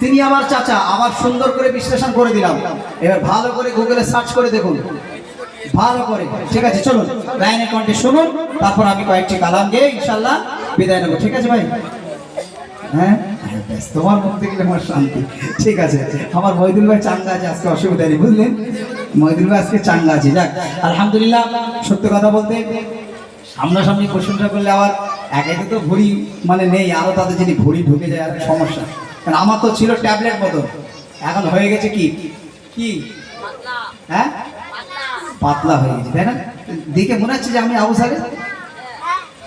তিনি আমার চাচা, আবার সুন্দর করে বিশ্লেষণ করে দিলাম। এবার ভালো করে গুগলে সার্চ করে দেখুন। ভালো করে, ঠিক আছে, চলুন। লাইনের কণ্ঠে শুনুন, তারপর আমি কয়েকটি কালাম গিয়ে ইনশাল্লাহ বিদায় নেব, ঠিক আছে ভাই? হ্যাঁ? তোমার মুখ দেখলে আমার শান্তি। ঠিক আছে, আমার মহিদুল ভাই চাঙ্গা আছে, আজকে অসুবিধা নেই, বুঝলেন? মহিদুল ভাই আজকে চাঙ্গা আছে, যাক। আলহামদুলিল্লাহ, সত্য কথা বলতে, সামনাসামনি প্রশংসা করলে আবার এক একে তো ভুড়ি মানে নেই, আরও তাদের যদি ভুড়ি ঢুকে যায় আর সমস্যা। কারণ আমার তো ছিল ট্যাবলেট মতো। এখন হয়ে গেছে কি? কি? হ্যাঁ? পাতলা। হয়ে গেছে তাই না? দেখে মনে হচ্ছে যে আমি আবু সালে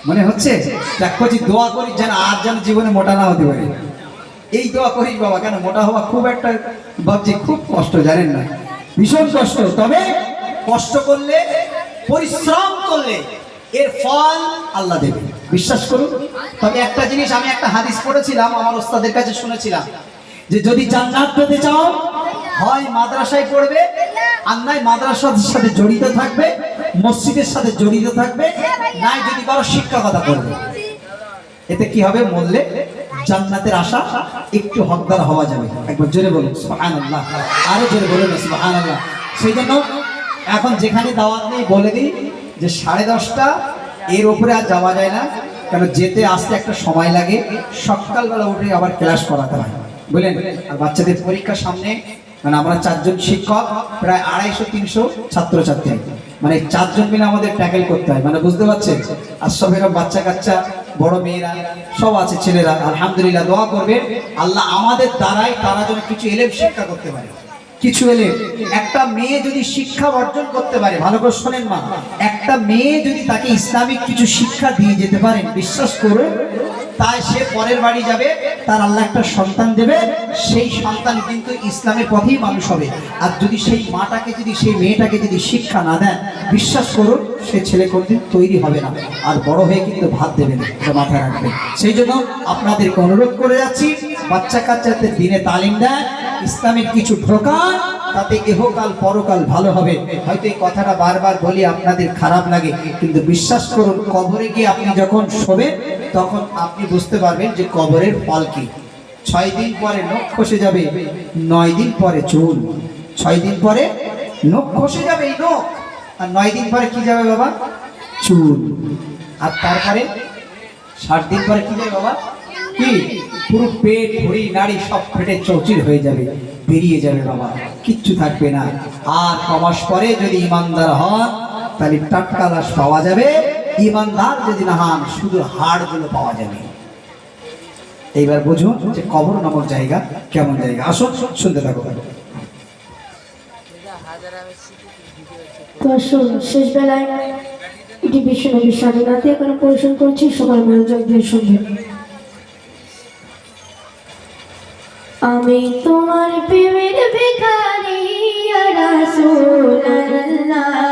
মনে হচ্ছে? দেখো যে দোয়া করি যেন আর যেন জীবনে মোটা না হতে পারে। এই দোয়া করিস বাবা কেন? মোটা হওয়া খুব একটা ভাবছি খুব কষ্ট জানেন না। ভীষণ কষ্ট তবে কষ্ট করলে পরিশ্রম করলে এর ফল আল্লাহ দেবে। বিশ্বাস করুন, তবে একটা জিনিস আমি একটা হাদিস পড়েছিলাম, আমার ওস্তাদের কাছে শুনেছিলাম, যে যদি জান্নাত পেতে চাও, হয় মাদ্রাসায় পড়বে, আর নাই মাদ্রাসার সাথে জড়িত থাকবে, মসজিদের সাথে জড়িত থাকবে, নাই যদি কারও শিক্ষকতা করবে এতে কি হবে? মরলে জান্নাতের আশা একটু হকদার হওয়া যাবে। একবার জোরে বলুন, সুবহানাল্লাহ। আরও জোরে বলুন, সুবহানাল্লাহ। সেই জন্য এখন যেখানে দাওয়াত নেই, বলে দিই যে সাড়ে দশটা এর উপরে আর যাওয়া যায় না, কেন যেতে আসতে একটা সময় লাগে, সকালবেলা উঠে আবার ক্লাস করাতে হয়। বুঝলেন? আর বাচ্চাদের পরীক্ষার সামনে মানে আমরা চারজন শিক্ষক, প্রায় আড়াইশো, তিনশো ছাত্রছাত্রী। মানে চারজন মিলে আমাদের ট্যাকেল করতে হয়। মানে বুঝতে পারছেন? আর সব এরকম বাচ্চা কাচ্চা, বড় মেয়েরা, সব আছে ছেলেরা। আলহামদুলিল্লাহ, দোয়া করবে আল্লাহ আমাদের দ্বারাই তারা যেন কিছু এলেম শিক্ষা করতে পারে। কিছু এলেম একটা মেয়ে যদি শিক্ষা অর্জন করতে পারে, ভালো করে শোনেন মা, একটা মেয়ে যদি তাকে ইসলামিক কিছু শিক্ষা দিয়ে যেতে পারেন বিশ্বাস করুন তাই সে পরের বাড়ি যাবে, তার আল্লাহ একটা সন্তান দেবে, সেই সন্তান কিন্তু ইসলামের পথেই মানুষ হবে। আর যদি সেই মাটাকে যদি, সেই মেয়েটাকে যদি শিক্ষা না দেন, বিশ্বাস করুন, সে ছেলে কোনদিন তৈরি হবে না। আর বড় হয়ে কিন্তু ভাত দেবে না মাথায় রাখবে সেই জন্য আপনাদেরকে অনুরোধ করে যাচ্ছি বাচ্চা কাচ্চাদের দিনে তালিম দেন ইসলামের কিছু ঢোকান তাতে ইহকাল পরকাল ভালো হবে। হয়তো এই কথাটা বারবার বলি আপনাদের খারাপ লাগে, কিন্তু বিশ্বাস করুন, কবরে গিয়ে আপনি যখন শোবেন, তখন আপনি বুঝতে পারবেন যে কবরের ফল কি ছয় দিন পরে নখ খসে যাবে, নয় দিন পরে চুল। ছয় দিন পরে নখ খসে যাবে এই নখ। আর নয় দিন পরে কি যাবে বাবা? চুল। আর তারপরে ষাট দিন পরে কি যাবে বাবা? কি? পুরো পেট ভরি নাড়ি সব ফেটে চৌচির হয়ে যাবে বেরিয়ে যাবে বাবা, কিচ্ছু থাকবে না। আর কমাস পরে যদি ইমানদার হন, তাহলে টাটকা লাশ পাওয়া যাবে। ইমানদার যদি না হন শুধু হাড়গুলো পাওয়া যাবে। এইবার বুঝুন যে কবর নামক জায়গা কেমন জায়গা। আসুন, শুনতে থাকো শেষ বেলায় এটি বিশ্বনবী স্বাধীনতা এখানে পরিবেশন করছি। সবাই মনোযোগ দিয়ে শুনবেন। আমি তোমার প্রেমের ভিখারি রাসূল আল্লাহ